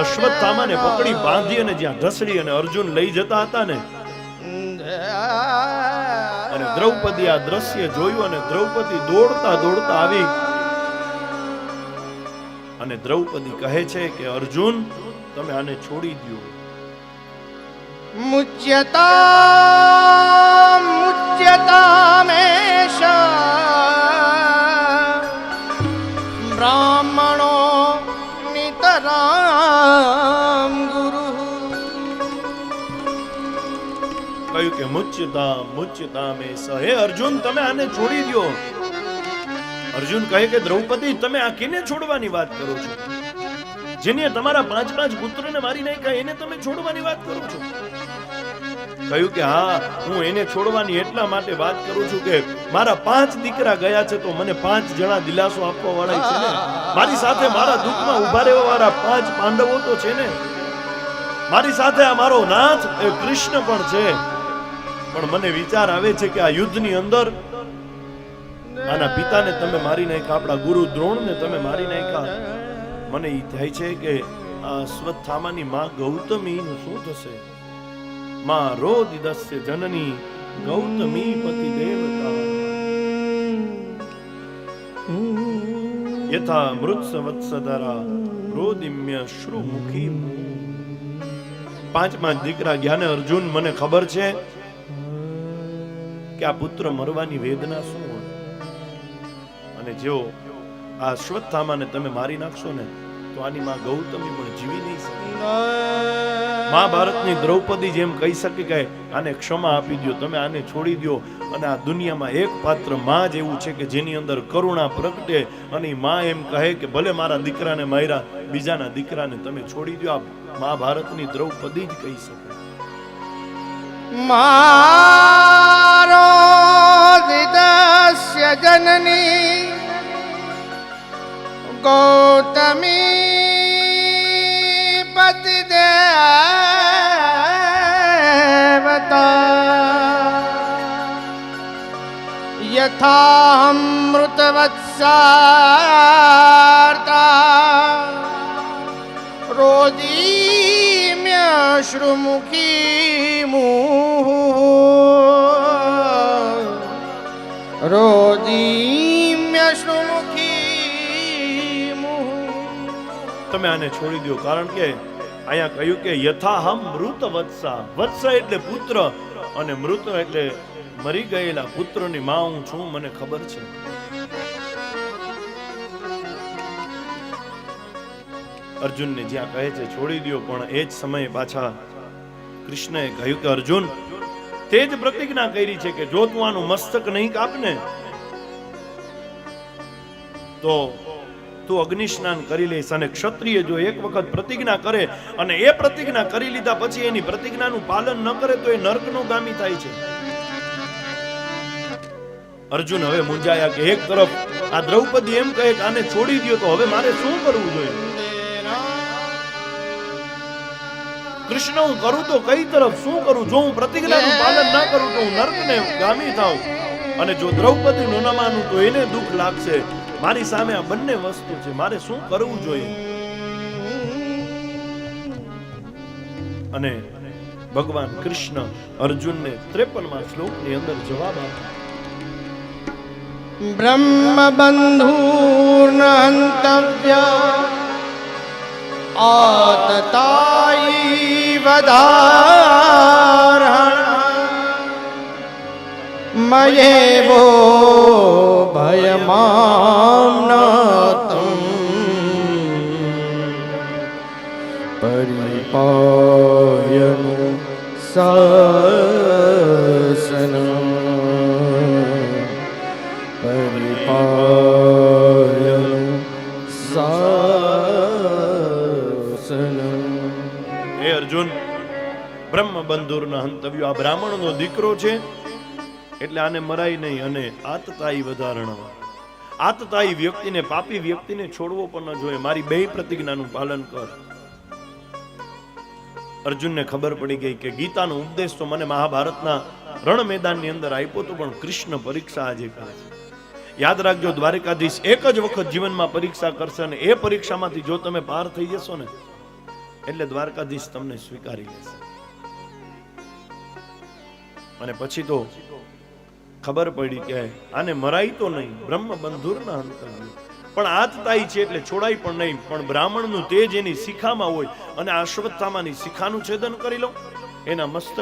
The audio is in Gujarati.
અશ્વત્થામાને પકડી બાંધી અને જ્યાં ઢસડી અને અર્જુન લઈ જતા હતા ને અને દ્રૌપદી આ દ્રશ્ય જોયું અને દ્રૌપદી દોડતા દોડતા આવી. અને દ્રૌપદી કહે છે કે અર્જુન તમે આને છોડી દો મુચ્યતા મુચ્યતા મેષા. કે મુચ્યતા મુચ્યતા મે સહે અર્જુન, તમે આને છોડી દો અર્જુન કહે કે, દ્રૌપદી, તમે આ કેને છોડવાની વાત કરો છો. જેને તમારા પાંચ પાંચ પુત્રને મારી નાખ્યા, એને તમે છોડવાની વાત કરો છો. કહ્યું કે, હા, હું એને છોડવાની એટલા માટે વાત કરું છું કે, મારા પાંચ દીકરા ગયા છે તો મને પાંચ જણા દિલાસો આપવા વાળા છે ને. મારી સાથે મારા દુઃખમાં ઊભા રહેવા વાળા પાંચ પાંડવો તો છે ને. મારી સાથે આ મારો નાથ એ કૃષ્ણ પણ છે. પણ મને વિચાર આવે છે કે આ યુદ્ધની અંદર આના પિતાને તમે મારી નાખ્યા, આપણા ગુરુ દ્રોણને તમે મારી નાખ્યા. મને એ થાય છે કે આ અશ્વત્થામાની માં ગૌતમીનું શું થશે? માં રોદિદસ્ય જનની ગૌતમી પતિ દેવતા. યથા મૃત સંવત્સદરા રોદિમ્ય શ્રુમુખી. પાંચ પાંચ દીકરા ગયા અર્જુન, મને ખબર છે કે આ પુત્ર મરવાની વેદના શું હોય? અને જો આ અશ્વત્થામાને તમે મારી નાખશો ને, તો આની માં ગૌતમી પણ જીવી નહીં શકે. મહાભારતની દ્રૌપદી જેમ કહી શકે કે આને ક્ષમા આપી દો તમે આને છોડી દો અને આ દુનિયામાં એક પાત્રમાં જ એવું છે કે જેની અંદર કરુણા પ્રગટે, અને મા માં એમ કહે કે ભલે મારા દીકરાને માર્યા, બીજાના દીકરાને તમે છોડી દો આ મહાભારતની દ્રૌપદી જ કહી શકે. મારો યથા મૃતવત્સાર્તા રોદીમ્ય શ્રુમુખી મુહ રોદીમ્ય શ્રુમુખી મુહ તમે આને છોડી દો કારણ કે અહીંયા કહ્યું કે યથાહમ મૃત વત્સા વત્સા એટલે પુત્ર અને મૃત એટલે મરી ગયેલા પુત્રની માં હું છું, મને ખબર છે. અર્જુનને જ્યાં કહે છે, છોડી દો પણ એ જ સમયે પાછા કૃષ્ણએ કહ્યું કે, અર્જુન, તે જ પ્રતિજ્ઞા કરી છે કે જો તું આનું મસ્તક નહીં કાપને, તો તું અગ્નિ સ્નાન કરી લઈશ અને ક્ષત્રિય જો એક વખત પ્રતિજ્ઞા કરે અને એ પ્રતિજ્ઞા કરી લીધા પછી એની પ્રતિજ્ઞાનું પાલન ન કરે, તો એ નર્કનો ગામી થાય છે. અર્જુન હવે મૂંઝાયા કે એક તરફ આ દ્રૌપદી એમ કહે કે આને છોડી દો તો હવે મારે શું કરવું જોઈએ? કૃષ્ણ હું કરું તો કઈ તરફ શું કરું? જો હું પ્રતિજ્ઞાનું પાલન ના કરું તો હું નર્કને ગામી થાઉં. અને જો દ્રૌપદી નું ન માનું તો એને દુઃખ લાગશે. મારી સામે આ બંને વસ્તુ છે. મારે શું કરવું જોઈએ? અને ભગવાન કૃષ્ણ અર્જુનને ત્રેપનમાં શ્લોકની અંદર જવાબ આપ્યો. બ્રહ્મબંધૂર્ન હંતવ્ય આતતાયી વધારણ મયેવો ભયમામ પરિપાયનું સસનમ અર્જુન બ્રહ્મ બંધુરના હંતવ્યો આ બ્રાહ્મણનો દીકરો છે, એટલે આને મરાય નહીં અને આતતાઈ વધારણ આતતાઈ વ્યક્તિને, પાપી વ્યક્તિને છોડવો પણ ન જોઈએ. મારી બે પ્રતિજ્ઞાનું પાલન કર. અર્જુનને ખબર પડી ગઈ કે ગીતાનો ઉપદેશ તો મને મહાભારતના રણ મેદાનની અંદર આપ્યો તો પણ કૃષ્ણ પરીક્ષા આજે કરે છે. યાદ રાખજો, દ્વારિકાધીશ એક જ વખત જીવનમાં પરીક્ષા કરશે અને એ પરીક્ષામાંથી જો તમે પાર થઈ જશો ને એટલે દ્વારકાધીશ તમને સ્વીકારી લેશે. અને પછી તો ખબર પડી કે આને મરાય તો નહીં બ્રહ્મ બંધુરના અંતર્યું પણ આતતાઈ છે એટલે છોડાય પણ નહીં, પણ બ્રાહ્મણનું તેજ એની શિખામાં હોય અને અશ્વત્થામાની શિખાનું છેદન કરી લો એના મસ્તક